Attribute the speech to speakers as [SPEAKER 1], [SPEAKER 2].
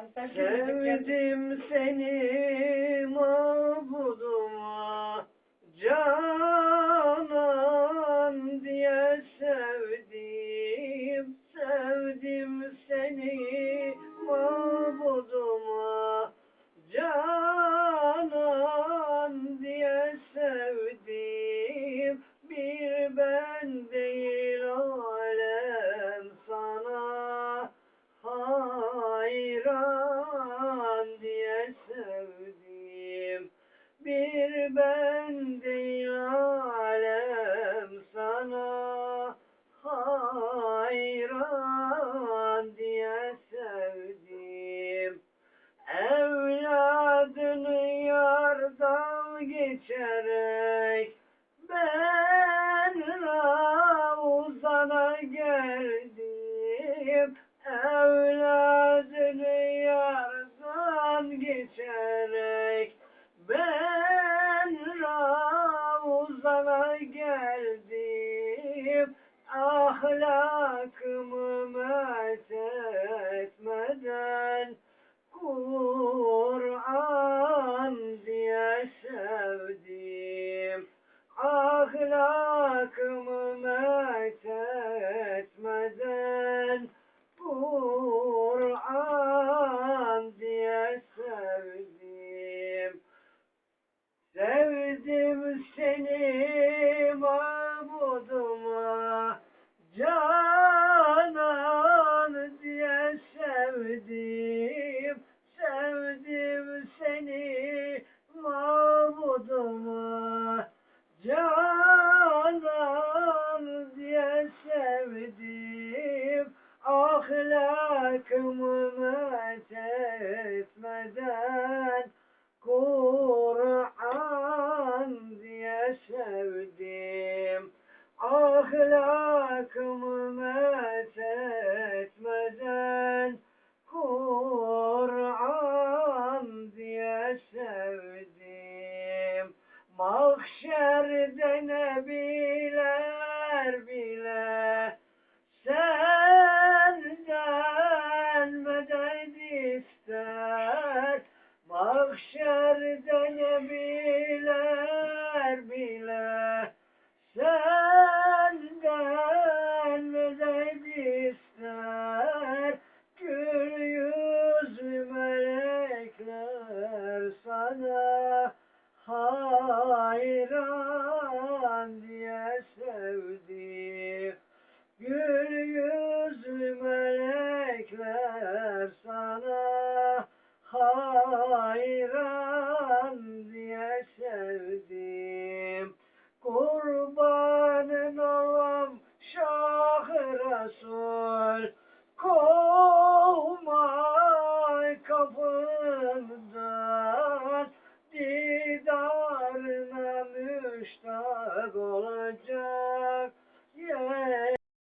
[SPEAKER 1] Sevdim seni mabudum ahlakımı met etmeden Kur'an diye sevdim ahlakımı met etmeden Kur'an ahlakımı kesmeden Kur'an diye sevdim. Ahlakımı kesmeden Kur'an diye sevdim. Mahşerde nebiler bir hayran diye sev